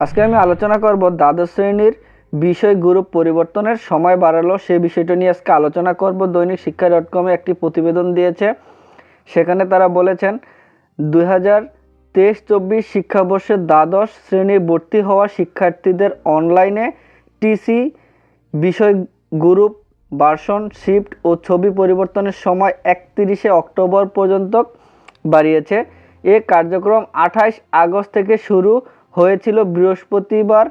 আজকে আমি আলোচনা করব দ্বাদশ শ্রেণির বিষয় গ্রুপ পরিবর্তনের সময় বাড়ালো। সেই বিষয়টা নিয়ে আজকে আলোচনা করব। দৈনিক শিক্ষা ডট কমে একটি প্রতিবেদন দিয়েছে। সেখানে তারা বলেছেন, দুই হাজার তেইশ চব্বিশ শিক্ষাবর্ষে দ্বাদশ শ্রেণির ভর্তি হওয়া শিক্ষার্থীদের অনলাইনে টিসি বিষয় গ্রুপ ভার্সন শিফট ও ছবি পরিবর্তনের সময় একত্রিশে অক্টোবর পর্যন্ত বাড়িয়েছে। এ কার্যক্রম আঠাশ আগস্ট থেকে শুরু হয়েছিল বৃহস্পতিবার,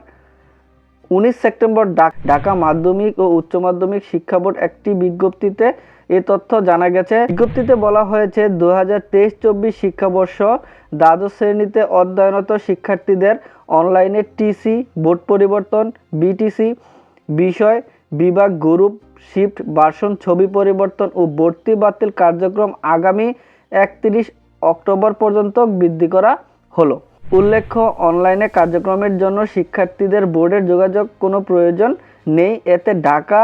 উনিশ সেপ্টেম্বর ঢাকা মাধ্যমিক ও উচ্চ মাধ্যমিক শিক্ষা বোর্ড একটি বিজ্ঞপ্তিতে এ তথ্য জানা গেছে। বিজ্ঞপ্তিতে বলা হয়েছে দু হাজার তেইশ চব্বিশ শিক্ষাবর্ষ দ্বাদশ শ্রেণীতে অধ্যয়নরত শিক্ষার্থীদের অনলাইনে টিসি, বোর্ড পরিবর্তন, বিটিসি, বিষয় বিভাগ, গ্রুপ শিফট, ভার্সন, ছবি পরিবর্তন ও ভর্তি বাতিল কার্যক্রম আগামী একত্রিশ অক্টোবর পর্যন্ত বৃদ্ধি করা হলো। উল্লেখ্য, অনলাইনে কার্যক্রমের জন্য শিক্ষার্থীদের বোর্ডের যোগাযোগ কোনো প্রয়োজন নেই। এতে ঢাকা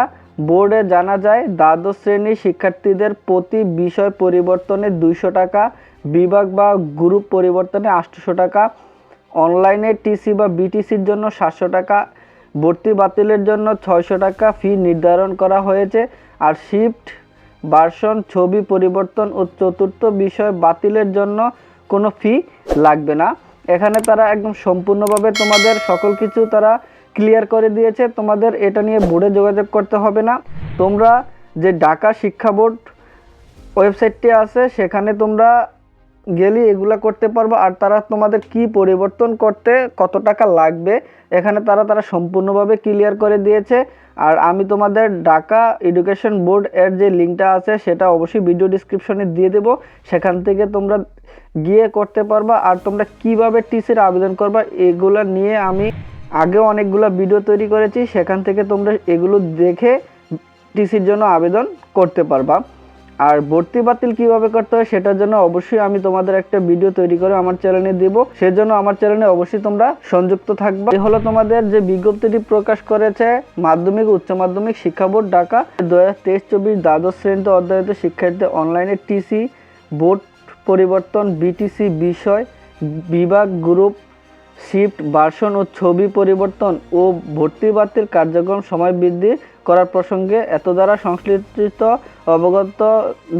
বোর্ডে জানা যায়, দ্বাদশ শ্রেণির শিক্ষার্থীদের প্রতি বিষয় পরিবর্তনে দুইশো টাকা, বিভাগ বা গ্রুপ পরিবর্তনে আটশোশো টাকা, অনলাইনে টিসি বা বিটিসির জন্য সাতশো টাকা, ভর্তি বাতিলের জন্য ছয়শো টাকা ফি নির্ধারণ করা হয়েছে। আর শিফট ভার্সন ছবি পরিবর্তন ও চতুর্থ বিষয় বাতিলের জন্য কোনো ফি লাগবে না। এখানে তারা একদম সম্পূর্ণভাবে তোমাদের সকল কিছু তারা ক্লিয়ার করে দিয়েছে। তোমাদের এটা নিয়ে বোর্ডে যোগাযোগ করতে হবে না। তোমরা যে ঢাকা শিক্ষা বোর্ড ওয়েবসাইটটি আছে, সেখানে তোমরা গেলে এগুলা করতে পারব। আর তারা তোমাদের কি পরিবর্তন করতে, কত টাকা লাগবে, এখানে তারা তারা সম্পূর্ণভাবে ক্লিয়ার করে দিয়েছে। আর আমি তোমাদের ঢাকা এডুকেশন বোর্ড এর যে লিঙ্কটা আছে, সেটা অবশ্যই ভিডিও ডিসক্রিপশনে দিয়ে দেবো। সেখান থেকে তোমরা গিয়ে করতে পারবা। আর তোমরা কীভাবে টিসির আবেদন করবা, এগুলো নিয়ে আমি আগেও অনেকগুলো ভিডিও তৈরি করেছি। সেখান থেকে তোমরা এগুলো দেখে টিসির জন্য আবেদন করতে পারবা। আর ভর্তি বাতিল কীভাবে করতে হয় সেটার জন্য অবশ্যই আমি তোমাদের একটা ভিডিও তৈরি করে আমার চ্যানেলে দেব। সেজন্য আমার চ্যানেলে অবশ্যই তোমরা সংযুক্ত থাকবা। এই হলো তোমাদের যে বিজ্ঞপ্তিটি প্রকাশ করেছে মাধ্যমিক, উচ্চ মাধ্যমিক শিক্ষা বোর্ড ঢাকা। দু হাজার তেইশ চব্বিশ দ্বাদশ শ্রেণীতে অধ্যয়িত শিক্ষার্থী অনলাইনে টিসি বোর্ড পরিবর্তন বিটিসি বিষয়, বিভাগ গ্রুপ শিফট ভার্সন ও ছবি পরিবর্তন ও ভর্তি বাতিল কার্যক্রম সময় বৃদ্ধি করার প্রসঙ্গে এত দ্বারা সংশ্লিষ্ট অবগত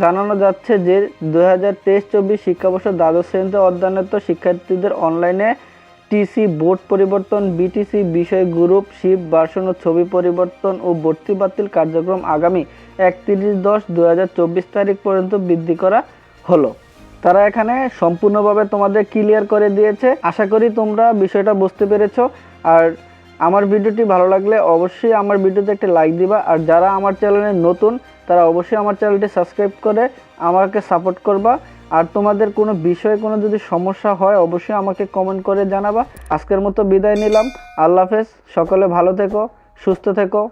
জানানো যাচ্ছে যে দু হাজার তেইশ চব্বিশ শিক্ষাবর্ষ দ্বাদশ শ্রেণীতে অধ্যয়নরত শিক্ষার্থীদের অনলাইনে টিসি বোর্ড পরিবর্তন, বিটিসি বিষয় গ্রুপ শিফট ভার্সন ও ছবি পরিবর্তন ও ভর্তি বাতিল কার্যক্রম আগামী একত্রিশ দশ দু হাজার চব্বিশ তারিখ পর্যন্ত বৃদ্ধি করা হলো। তারা এখানে সম্পূর্ণভাবে তোমাদের ক্লিয়ার করে দিয়েছে। আশা করি তোমরা বিষয়টা বুঝতে পেরেছ। আর আমার ভিডিওটি ভালো লাগলে অবশ্যই আমার ভিডিওতে একটি লাইক দিবা। আর যারা আমার চ্যানেলে নতুন, তারা অবশ্যই আমার চ্যানেলটি সাবস্ক্রাইব করে আমাকে সাপোর্ট করবা। আর তোমাদের কোনো বিষয়ে কোনো যদি সমস্যা হয়, অবশ্যই আমাকে কমেন্ট করে জানাবা। আজকের মতো বিদায় নিলাম। আল্লাহ হাফেজ। সকলে ভালো থেকো, সুস্থ থেকো।